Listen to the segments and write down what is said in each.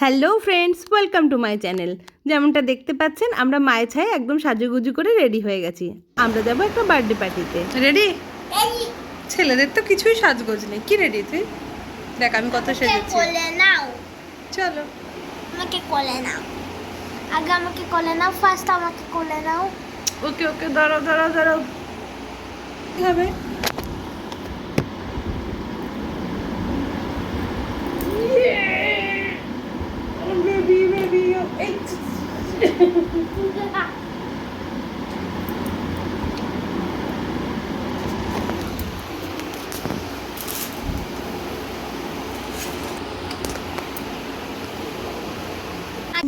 Hello friends welcome to my channel. যেমনটা দেখতে পাচ্ছেন আমরা মায়ের ছায় একদম সাজুগুজু করে রেডি হয়ে গেছি। আমরা যাব একটা বার্থডে পার্টিতে। রেডি ছেলেদের তো কিছুই সাজগোজ নেই। কি রেডি তুই? দেখ আমি কত সেজেছি। চলো। আমাকে কোলে নাও। আগে আমাকে কোলে নাও ফার্স্ট আমাকে কোলে নাও। ওকে ওকে দাঁড়াও দাঁড়াও দাঁড়াও। কি হবে?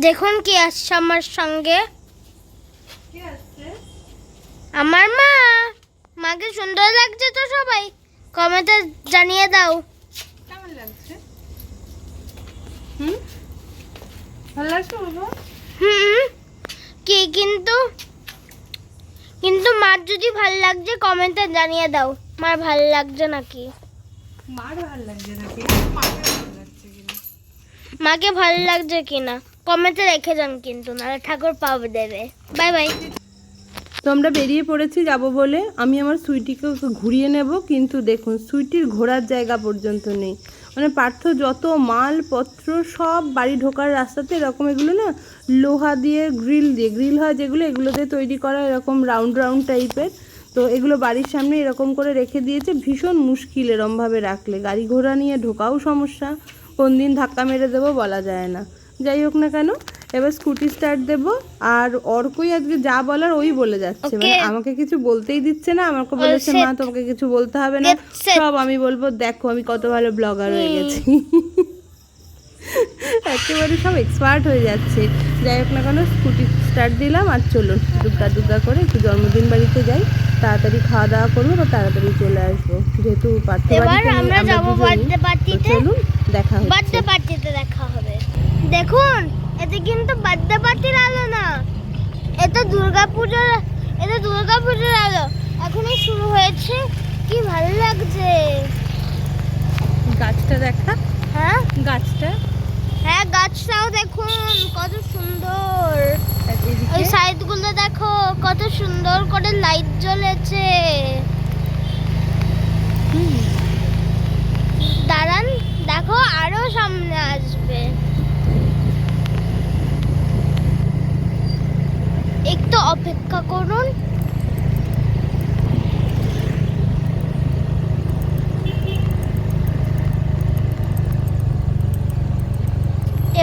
দেখুন কি আসছে আমার সঙ্গে। আমার মা। মাকে সুন্দর লাগছে তো সবাই। কমেন্টে জানিয়ে দাও। কেমন লাগছে? হুম? ভালো লাগছে বাবা? হুম কি কিন্তু? কিন্তু মার যদি ভালো লাগছে কমেন্টে জানিয়ে দাও। মার ভালো লাগছে নাকি? মার ভালো লাগছে নাকি? মাকে ভালো লাগছে কিনা? মাকে ভালো লাগছে কিনা? কমেন্টে রেখে যান কিন্তু, নাহলে ঠাকুর পাবে দেবে। Bye bye. তো আমরা বেরিয়ে পড়েছি যাব বলে। আমি আমার সুইটিকে ঘুরিয়ে নেব, কিন্তু দেখুন, সুইটির ঘোরার জায়গা পর্যন্ত নেই। মানে পার্থ যত মালপত্র সব বাড়ি ঢোকার রাস্তাতে এরকম এগুলো না, লোহা দিয়ে, গ্রিল দিয়ে, গ্রিল হয় যেগুলো, এগুলোতে তৈরি করা এরকম রাউন্ড রাউন্ড টাইপের। তো এগুলো বাড়ির সামনে এরকম করে রেখে দিয়েছে, ভীষণ মুশকিল এরমভাবে রাখলে। গাড়ি ঘোড়া নিয়ে ঢোকাও সমস্যা কোন দিন ধাক্কা মেরে দেবো বলা যায় না। যাই হোক না কেন এবার স্কুটি স্টার্ট দেবো। আর অর্কই আজকে যা বলার ওই বলে যাচ্ছে। মানে আমাকে কিছু বলতেই দিচ্ছে না আমাকে বলেছে মা তোমাকে কিছু বলতে হবে না। সব আমি বলব দেখো আমি কত ভালো ব্লগার হয়ে গেছি। একেবারে সব এক্সপার্ট হয়ে যাচ্ছে। যাই হোক না কেন স্কুটি স্টার্ট দিলাম। আর চলুন দুগ্গা দুগ্গা করে একটু জন্মদিন বাড়িতে যাই। তাড়াতাড়ি খাওয়া দাওয়া করব বা তাড়াতাড়ি চলে আসব। যেহেতু পার্থ এবার বাড়িতে নেই, আমরা যাব দুজনেই। বার্থডে তো পার্টিতে চলুন দেখা হচ্ছে বার্থডে পার্টিতে দেখা হবে দেখুন এতে কিন্তু বার্থডে পার্টির আলো না। এটা দুর্গা পুজোর এটা দুর্গা পুজোর আলো। এখনই শুরু হয়েছে। কি ভালো লাগছে। গাছটা দেখা। হ্যাঁ? গাছটা। হ্যাঁ গাছটাও দেখুন কত সুন্দর। ওই সাইডগুলো দেখো কত সুন্দর করে লাইট জ্বলেছে। দাঁড়ান দেখো আরও সামনে আসবে। একটু অপেক্ষা করুন।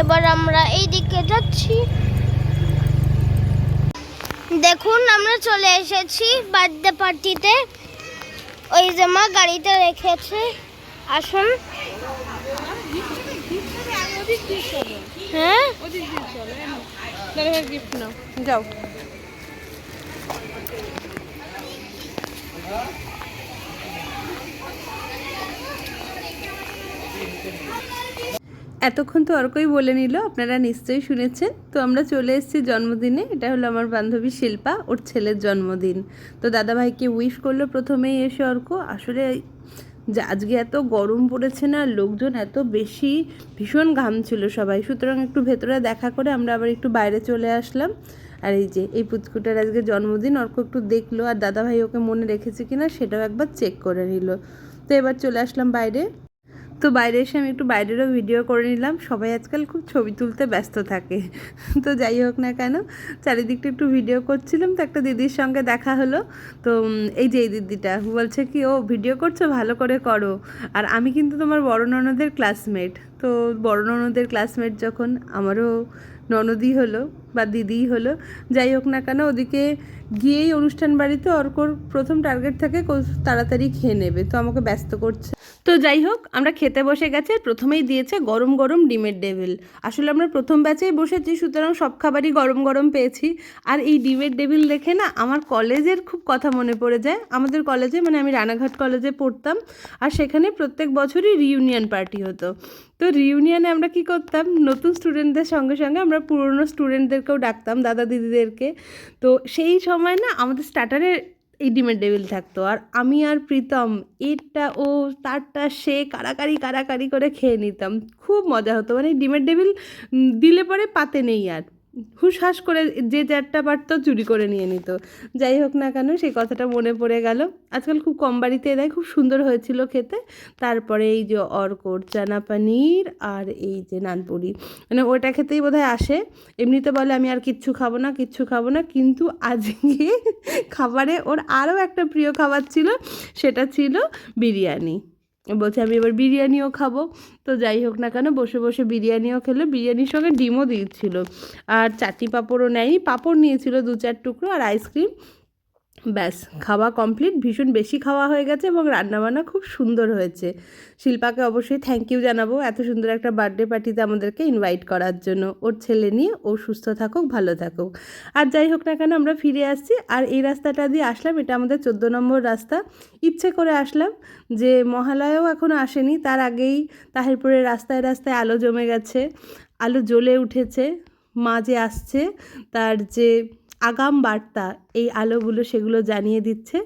এবার আমরা এই দিকে যাচ্ছি। দেখুন, আমরা চলে এসেছি বার্থডে পার্টিতে। ওই যে মা গাড়িতে রেখেছে। আসুন। হ্যাঁ? যাও। এতক্ষণ তো অর্কই বলে নিল, আপনারা নিশ্চয়ই শুনেছেন। তো আমরা চলে এসেছি জন্মদিনে, এটা হলো আমার বান্ধবী শিল্পা, ওর ছেলের জন্মদিন। তো দাদাভাইকে উইশ করল প্রথমেই এসে অর্ক, আসলে যে আজকে এত গরম পড়েছে না, লোকজন এত বেশি ভীষণ ঘাম ছিল সবাই। সুতরাং একটু ভেতরে দেখা করে আমরা আবার একটু বাইরে চলে আসলাম। আর এই যে, এই পুচকুটার আজকে জন্মদিন, অর্ক একটু দেখল, আর দাদাভাই ওকে মনে রেখেছে কিনা সেটাও একবার চেক করে নিল। তো এবার চলে আসলাম বাইরে। তো বাইরে এসে আমি একটু বাইরেরও ভিডিও করে নিলাম। সবাই আজকাল খুব ছবি তুলতে ব্যস্ত থাকে। তো যাই হোক না কেন, চারিদিকটা একটু ভিডিও করছিলাম, তো একটা দিদির সঙ্গে দেখা হলো। তো এই যে এই দিদিটা বলছে কি, ও ভিডিও করছ, ভালো করে করো। আর আমি কিন্তু তোমার বড় ননদের ক্লাসমেট তো বড় ননদের ক্লাসমেট যখন আমারও ননদই হলো বা দিদিই হলো, যাই হোক না কেন, ওদিকে গিয়েই অনুষ্ঠান বাড়িতে অর্কর প্রথম টার্গেট থাকে তাড়াতাড়ি খেয়ে নেবে। তো আমাকে ব্যস্ত করছে। তো যাই হোক, আমরা খেতে বসে গেছে, প্রথমেই দিয়েছে গরম গরম ডিমের ডেভিল আসলে আমরা প্রথম ব্যাচেই বসেছি, সুতরাং সব খাবারই গরম গরম পেয়েছি। আর এই ডিমের ডেভিল দেখে না, আমার কলেজের খুব কথা মনে পড়ে যায়। আমাদের কলেজে মানে আমি রানাঘাট কলেজে পড়তাম, আর সেখানে প্রত্যেক বছরই রিউনিয়ন পার্টি হতো। তো রিউনিয়নে আমরা কি করতাম, নতুন স্টুডেন্টদের সঙ্গে সঙ্গে আমরা পুরনো স্টুডেন্টদেরকেও ডাকতাম দাদা দিদিদেরকে তো সেই সময় না, আমাদের স্টার্টারে এই ডিমের টেবিল থাকতো। আর আমি আর প্রীতম এরটা ও তারটা সে কারাকারি কারাকারি করে খেয়ে নিতাম। খুব মজা হতো। মানে ডিমের টেবিল দিলে পরে পাতে নেই আর। হুসহাস করে যে যারটা পারতো চুরি করে নিয়ে নিত। যাই হোক না কেন, সেই কথাটা মনে পড়ে গেল। আজকাল খুব কম বাড়িতে দেয় খুব সুন্দর হয়েছিল খেতে। তারপরে এই যে অর্কর চানা পানির আর এই যে নানপুরি। মানে ওটা খেতেই বোধহয় আসে। এমনিতে বলে, আমি আর কিচ্ছু খাব না, কিচ্ছু খাব না। কিন্তু আজকে খাবারে ওর আরও একটা প্রিয় খাবার ছিল, সেটা ছিল বিরিয়ানি। বলছে, আমি এবার বিরিয়ানিও খাব। তো যাই হোক না কেন, বসে বসে বিরিয়ানিও খেলে। বিরিয়ানির সঙ্গে ডিমও দিয়েছিল। আর চাটনি পাঁপড়ও নেয়নি, পাঁপড় নিয়েছিল দু চার টুকরো আর আইসক্রিম ব্যাস, খাওয়া কমপ্লিট ভীষণ বেশি খাওয়া হয়ে গেছে এবং রান্নাবান্না খুব সুন্দর হয়েছে। শিল্পাকে অবশ্যই থ্যাংক ইউ জানাব এত সুন্দর একটা বার্থডে পার্টিতে আমাদেরকে ইনভাইট করার জন্য। ওর ছেলে নিয়ে ও সুস্থ থাকুক, ভালো থাকুক। আর যাই হোক না কেন, আমরা ফিরে আসছি। আর এই রাস্তাটা দিয়ে আসলাম, এটা আমাদের চোদ্দ নম্বর রাস্তা। ইচ্ছে করে আসলাম যে মহালয়াও এখনও আসেনি, তার আগেই তাহিরপুরের রাস্তায় রাস্তায় আলো জমে গেছে, আলো জ্বলে উঠেছে, মা যে আসছে, তার যে আগাম বার্তা, এই আলোগুলো সেগুলো জানিয়ে দিচ্ছে।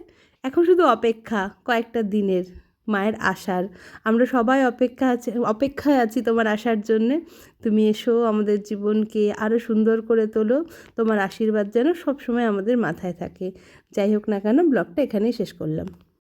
এখন শুধু অপেক্ষা, কয়েকটা দিনের মায়ের আসার আমরা সবাই অপেক্ষা আছে, অপেক্ষায় আছি তোমার আসার জন্যে। তুমি এসো, আমাদের জীবনকে আরও সুন্দর করে তোলো। তোমার আশীর্বাদ যেন সবসময় আমাদের মাথায় থাকে। যাই হোক না কেন, ব্লগটা এখানেই শেষ করলাম।